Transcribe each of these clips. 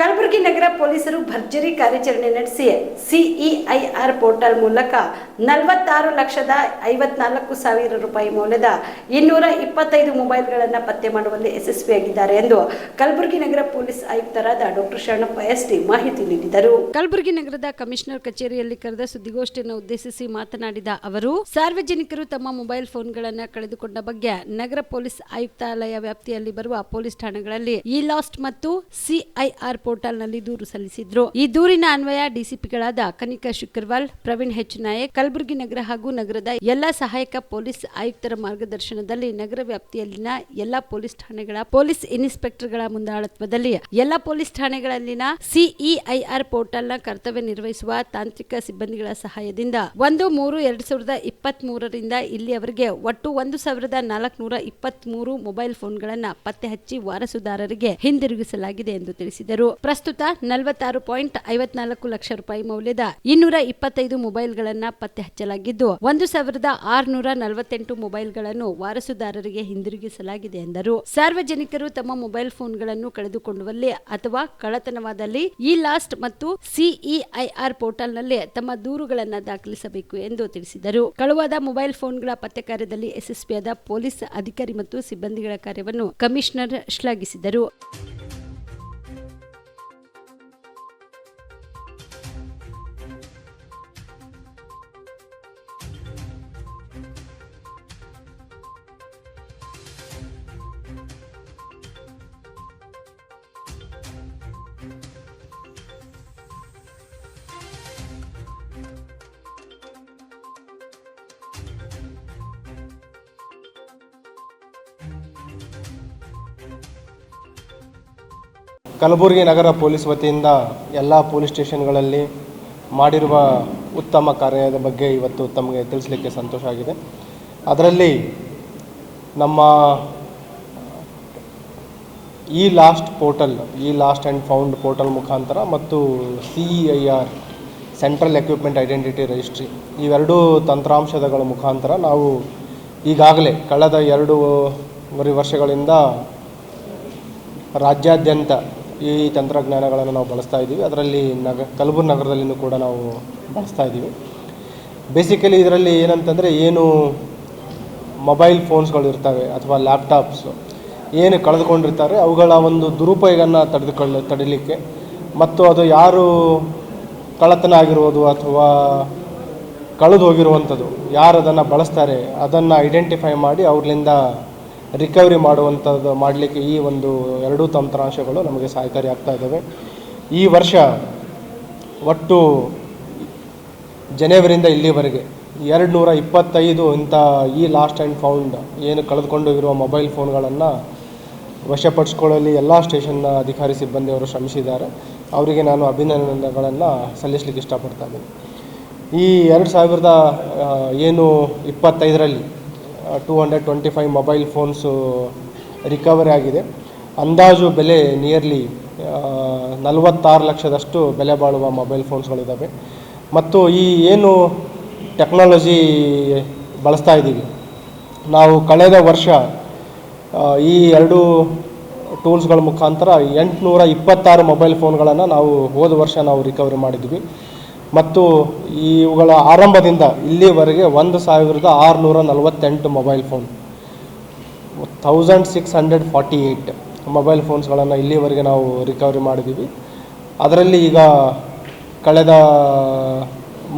ಕಲಬುರಗಿ ನಗರ ಪೊಲೀಸರು ಭರ್ಜರಿ ಕಾರ್ಯಾಚರಣೆ ನಡೆಸಿ ಸಿಇಐಆರ್ ಪೋರ್ಟಲ್ ಮೂಲಕ ನಲವತ್ತಾರು ಲಕ್ಷದ ಐವತ್ನಾಲ್ಕು ಸಾವಿರ ರೂಪಾಯಿ ಮೌಲ್ಯದ ಇನ್ನೂರ ಇಪ್ಪತ್ತೈದು ಮೊಬೈಲ್ಗಳನ್ನು ಪತ್ತೆ ಮಾಡುವಲ್ಲಿ ಯಶಸ್ವಿಯಾಗಿದ್ದಾರೆ ಎಂದು ಕಲಬುರಗಿ ನಗರ ಪೊಲೀಸ್ ಆಯುಕ್ತರಾದ ಡಾಕ್ಟರ್ ಶರಣಪ್ಪ ಎಸ್ ಟಿ ಮಾಹಿತಿ ನೀಡಿದರು. ಕಲಬುರಗಿ ನಗರದ ಕಮಿಷನರ್ ಕಚೇರಿಯಲ್ಲಿ ಕರೆದ ಸುದ್ದಿಗೋಷ್ಠಿಯನ್ನು ಉದ್ದೇಶಿಸಿ ಮಾತನಾಡಿದ ಅವರು, ಸಾರ್ವಜನಿಕರು ತಮ್ಮ ಮೊಬೈಲ್ ಫೋನ್ಗಳನ್ನು ಕಳೆದುಕೊಂಡ ಬಗ್ಗೆ ನಗರ ಪೊಲೀಸ್ ಆಯುಕ್ತಾಲಯ ವ್ಯಾಪ್ತಿಯಲ್ಲಿ ಬರುವ ಪೊಲೀಸ್ ಠಾಣೆಗಳಲ್ಲಿ ಇ ಲಾಸ್ಟ್ ಮತ್ತು ಸಿಐಆರ್ ಪೋರ್ಟಲ್ನಲ್ಲಿ ದೂರು ಸಲ್ಲಿಸಿದ್ರು. ಈ ದೂರಿನ ಅನ್ವಯ ಡಿಸಿಪಿಗಳಾದ ಕನಿಕಾ ಶುಕ್ರವಾಲ್, ಪ್ರವೀಣ್ ಹೆಚ್ ನಾಯಕ್, ಕಲಬುರಗಿ ನಗರ ಹಾಗೂ ನಗರದ ಎಲ್ಲಾ ಸಹಾಯಕ ಪೊಲೀಸ್ ಆಯುಕ್ತರ ಮಾರ್ಗದರ್ಶನದಲ್ಲಿ ನಗರ ವ್ಯಾಪ್ತಿಯಲ್ಲಿನ ಎಲ್ಲಾ ಪೊಲೀಸ್ ಠಾಣೆಗಳ ಪೊಲೀಸ್ ಇನ್ಸ್ಪೆಕ್ಟರ್ಗಳ ಮುಂದಾಳತ್ವದಲ್ಲಿ ಎಲ್ಲಾ ಪೊಲೀಸ್ ಠಾಣೆಗಳಲ್ಲಿನ ಸಿಇಐಆರ್ ಪೋರ್ಟಲ್ನ ಕರ್ತವ್ಯ ನಿರ್ವಹಿಸುವ ತಾಂತ್ರಿಕ ಸಿಬ್ಬಂದಿಗಳ ಸಹಾಯದಿಂದ ಒಂದು ಮೂರು ಎರಡ್ ಸಾವಿರದ ಇಪ್ಪತ್ತ್ ಮೂರರಿಂದ ಇಲ್ಲಿಯವರೆಗೆ ಒಟ್ಟು ಒಂದು ಸಾವಿರದ ನಾಲ್ಕುನೂರ ಇಪ್ಪತ್ತ್ ಮೂರು ಮೊಬೈಲ್ ಫೋನ್ಗಳನ್ನು ಪತ್ತೆ ಹಚ್ಚಿ ವಾರಸುದಾರರಿಗೆ ಹಿಂದಿರುಗಿಸಲಾಗಿದೆ ಎಂದು ತಿಳಿಸಿದರು. ಪ್ರಸ್ತುತ ನಲವತ್ತಾರು ಪಾಯಿಂಟ್ ಐವತ್ನಾಲ್ಕು ಲಕ್ಷ ರೂಪಾಯಿ ಮೌಲ್ಯದ ಇನ್ನೂರ ಇಪ್ಪತ್ತೈದು ಮೊಬೈಲ್ಗಳನ್ನು ಪತ್ತೆ ಹಚ್ಚಲಾಗಿದ್ದು ಒಂದು ಸಾವಿರದ ಆರುನೂರ ನಲವತ್ತೆಂಟು ಮೊಬೈಲ್ಗಳನ್ನು ವಾರಸುದಾರರಿಗೆ ಹಿಂದಿರುಗಿಸಲಾಗಿದೆ ಎಂದರು. ಸಾರ್ವಜನಿಕರು ತಮ್ಮ ಮೊಬೈಲ್ ಫೋನ್ಗಳನ್ನು ಕಳೆದುಕೊಳ್ಳುವಲ್ಲಿ ಅಥವಾ ಕಳ್ಳತನವಾದಲ್ಲಿ ಇ ಲಾಸ್ಟ್ ಮತ್ತು ಸಿಇಐಆರ್ ಪೋರ್ಟಲ್ನಲ್ಲಿ ತಮ್ಮ ದೂರುಗಳನ್ನು ದಾಖಲಿಸಬೇಕು ಎಂದು ತಿಳಿಸಿದರು. ಕಳುವಾದ ಮೊಬೈಲ್ ಫೋನ್ಗಳ ಪತ್ತೆ ಕಾರ್ಯದಲ್ಲಿ ಯಶಸ್ವಿಯಾದ ಪೊಲೀಸ್ ಅಧಿಕಾರಿ ಮತ್ತು ಸಿಬ್ಬಂದಿಗಳ ಕಾರ್ಯವನ್ನು ಕಮಿಷನರ್ ಶ್ಲಾಘಿಸಿದರು. ಕಲಬುರಗಿ ನಗರ ಪೊಲೀಸ್ ವತಿಯಿಂದ ಎಲ್ಲ ಪೊಲೀಸ್ ಸ್ಟೇಷನ್ಗಳಲ್ಲಿ ಮಾಡಿರುವ ಉತ್ತಮ ಕಾರ್ಯದ ಬಗ್ಗೆ ಇವತ್ತು ತಮಗೆ ತಿಳಿಸಲಿಕ್ಕೆ ಸಂತೋಷ ಆಗಿದೆ. ಅದರಲ್ಲಿ ನಮ್ಮ ಈ ಲಾಸ್ಟ್ ಪೋರ್ಟಲ್ ಈ ಲಾಸ್ಟ್ ಆ್ಯಂಡ್ ಫೌಂಡ್ ಪೋರ್ಟಲ್ ಮುಖಾಂತರ ಮತ್ತು C I R central equipment identity registry ಇವೆರಡೂ ತಂತ್ರಾಂಶಗಳ ಮುಖಾಂತರ ನಾವು ಈಗಾಗಲೇ ಕಳೆದ ಎರಡೂವರೆ ವರ್ಷಗಳಿಂದ ರಾಜ್ಯಾದ್ಯಂತ ಈ ತಂತ್ರಜ್ಞಾನಗಳನ್ನು ನಾವು ಬಳಸ್ತಾ ಇದ್ದೀವಿ. ಅದರಲ್ಲಿ ನಗ, ಕಲಬುರ್ಗಿ ನಗರದಲ್ಲಿಯೂ ಕೂಡ ನಾವು ಬಳಸ್ತಾ ಇದ್ದೀವಿ. ಬೇಸಿಕಲಿ ಇದರಲ್ಲಿ ಏನಂತಂದರೆ ಏನು ಮೊಬೈಲ್ ಫೋನ್ಸ್ಗಳು ಇರ್ತವೆ ಅಥವಾ ಲ್ಯಾಪ್ಟಾಪ್ಸು ಏನು ಕಳೆದುಕೊಂಡಿರ್ತಾರೆ, ಅವುಗಳ ಒಂದು ದುರುಪಯೋಗನ ತಡೆದುಕೊಳ್ಳ, ತಡಿಲಿಕ್ಕೆ. ಮತ್ತು ಅದು ಯಾರು ಕಳ್ಳತನ ಆಗಿರುವುದು ಅಥವಾ ಕಳೆದು ಹೋಗಿರುವಂಥದ್ದು, ಯಾರು ಅದನ್ನು ಬಳಸ್ತಾರೆ, ಅದನ್ನು ಐಡೆಂಟಿಫೈ ಮಾಡಿ ಅವ್ರಲಿಂದ ರಿಕವರಿ ಮಾಡುವಂಥದ್ದು ಮಾಡಲಿಕ್ಕೆ ಈ ಒಂದು ಎರಡೂ ತಂತ್ರಾಂಶಗಳು ನಮಗೆ ಸಹಕಾರಿ ಆಗ್ತಾ ಇದ್ದಾವೆ. ಈ ವರ್ಷ ಒಟ್ಟು ಜನವರಿಯಿಂದ ಇಲ್ಲಿವರೆಗೆ ಎರಡು ನೂರ ಇಪ್ಪತ್ತೈದು ಇಂಥ ಈ ಲಾಸ್ಟ್ ಆ್ಯಂಡ್ ಫೌಂಡ್ ಏನು ಕಳೆದುಕೊಂಡೋಗಿರುವ ಮೊಬೈಲ್ ಫೋನ್ಗಳನ್ನು ವಶಪಡಿಸ್ಕೊಳ್ಳಲು ಎಲ್ಲ ಸ್ಟೇಷನ್ನ ಅಧಿಕಾರಿ ಸಿಬ್ಬಂದಿಯವರು ಶ್ರಮಿಸಿದ್ದಾರೆ. ಅವರಿಗೆ ನಾನು ಅಭಿನಂದನೆಗಳನ್ನು ಸಲ್ಲಿಸಲಿಕ್ಕೆ ಇಷ್ಟಪಡ್ತಾ ಇದ್ದೀನಿ. ಈ ಎರಡು ಸಾವಿರದ ಏನು ಇಪ್ಪತ್ತೈದರಲ್ಲಿ two hundred twenty five mobile phones recovery ಆಗಿದೆ. ಅಂದಾಜು ಬೆಲೆ ನಿಯರ್ಲಿ ನಲವತ್ತಾರು ಲಕ್ಷದಷ್ಟು ಬೆಲೆ ಬಾಳುವ ಮೊಬೈಲ್ ಫೋನ್ಸ್ಗಳಿದ್ದಾವೆ ಮತ್ತು ಈ ಏನು ಟೆಕ್ನಾಲಜಿ ಬಳಸ್ತಾ ಇದ್ದೀವಿ. ನಾವು ಕಳೆದ ವರ್ಷ ಈ ಎರಡು ಟೂಲ್ಸ್ಗಳ ಮುಖಾಂತರ ಎಂಟುನೂರ ಇಪ್ಪತ್ತಾರು ಮೊಬೈಲ್ ಫೋನ್ಗಳನ್ನು ನಾವು ಹೋದ ವರ್ಷ ನಾವು ರಿಕವರಿ ಮಾಡಿದ್ವಿ. ಮತ್ತು ಇವುಗಳ ಆರಂಭದಿಂದ ಇಲ್ಲಿವರೆಗೆ ಒಂದು ಸಾವಿರದ ಆರುನೂರ ನಲವತ್ತೆಂಟು mobile phone thousand six hundred forty eight mobile ಫೋನ್ಸ್ಗಳನ್ನು ಇಲ್ಲಿವರೆಗೆ ನಾವು ರಿಕವರಿ ಮಾಡಿದ್ದೀವಿ. ಅದರಲ್ಲಿ ಈಗ ಕಳೆದ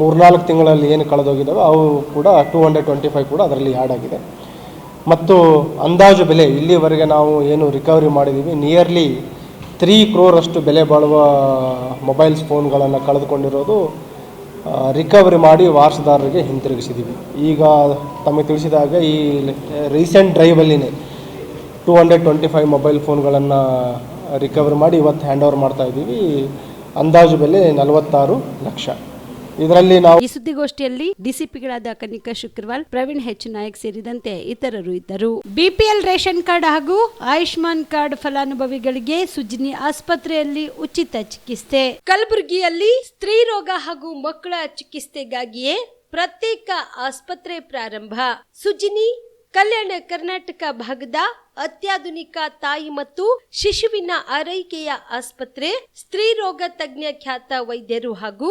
ಮೂರ್ನಾಲ್ಕು ತಿಂಗಳಲ್ಲಿ ಏನು ಕಳೆದೋಗಿದ್ದಾವೆ, ಅವು ಕೂಡ ಟೂ ಹಂಡ್ರೆಡ್ ಟ್ವೆಂಟಿ ಫೈವ್ ಕೂಡ ಅದರಲ್ಲಿ ಆ್ಯಡ್ ಆಗಿದೆ. ಮತ್ತು ಅಂದಾಜು ಬೆಲೆ ಇಲ್ಲಿವರೆಗೆ ನಾವು ಏನು ರಿಕವರಿ ಮಾಡಿದ್ದೀವಿ ನಿಯರ್ಲಿ ತ್ರೀ ಕ್ರೋರಷ್ಟು ಬೆಲೆ ಬಾಳುವ ಮೊಬೈಲ್ಸ್ ಫೋನ್ಗಳನ್ನು ಕಳೆದುಕೊಂಡಿರೋದು ರಿಕವರಿ ಮಾಡಿ ವಾರಸುದಾರರಿಗೆ ಹಿಂತಿರುಗಿಸಿದ್ದೀವಿ ಈಗ ತಮಗೆ ತಿಳಿಸಿದಾಗ ಈ recent ಡ್ರೈವಲ್ಲಿನೇ two hundred twenty five mobile ಫೋನ್ಗಳನ್ನು recovery ಮಾಡಿ ಇವತ್ತು ಹ್ಯಾಂಡ್ ಓವರ್ ಮಾಡ್ತಾಯಿದ್ದೀವಿ ಅಂದಾಜು ಬೆಲೆ ನಲವತ್ತಾರು ಲಕ್ಷ. ಇದರಲ್ಲಿ ನಾವು ಈ ಸುದ್ದಿಗೋಷ್ಠಿಯಲ್ಲಿ ಡಿಸಿಪಿಗಳಾದ ಕನಿಕಾ ಶುಕ್ರವಾಲ್, ಪ್ರವೀಣ್ ಹೆಚ್ ನಾಯಕ್ ಸೇರಿದಂತೆ ಇತರರು ಇದ್ದರು. ಬಿಪಿಎಲ್ ರೇಷನ್ ಕಾರ್ಡ್ ಹಾಗೂ ಆಯುಷ್ಮಾನ್ ಕಾರ್ಡ್ ಫಲಾನುಭವಿಗಳಿಗೆ ಸುಜಿನಿ ಆಸ್ಪತ್ರೆಯಲ್ಲಿ ಉಚಿತ ಚಿಕಿತ್ಸೆ. ಕಲಬುರಗಿಯಲ್ಲಿ ಸ್ತ್ರೀ ರೋಗ ಹಾಗೂ ಮಕ್ಕಳ ಚಿಕಿತ್ಸೆಗಾಗಿಯೇ ಪ್ರತ್ಯೇಕ ಆಸ್ಪತ್ರೆ ಪ್ರಾರಂಭ. ಸುಜಿನಿ, ಕಲ್ಯಾಣ ಕರ್ನಾಟಕ ಭಾಗದ ಅತ್ಯಾಧುನಿಕ ತಾಯಿ ಮತ್ತು ಶಿಶುವಿನ ಆರೈಕೆಯ ಆಸ್ಪತ್ರೆ, ಸ್ತ್ರೀ ರೋಗ ತಜ್ಞ ಖ್ಯಾತ ವೈದ್ಯರು ಹಾಗೂ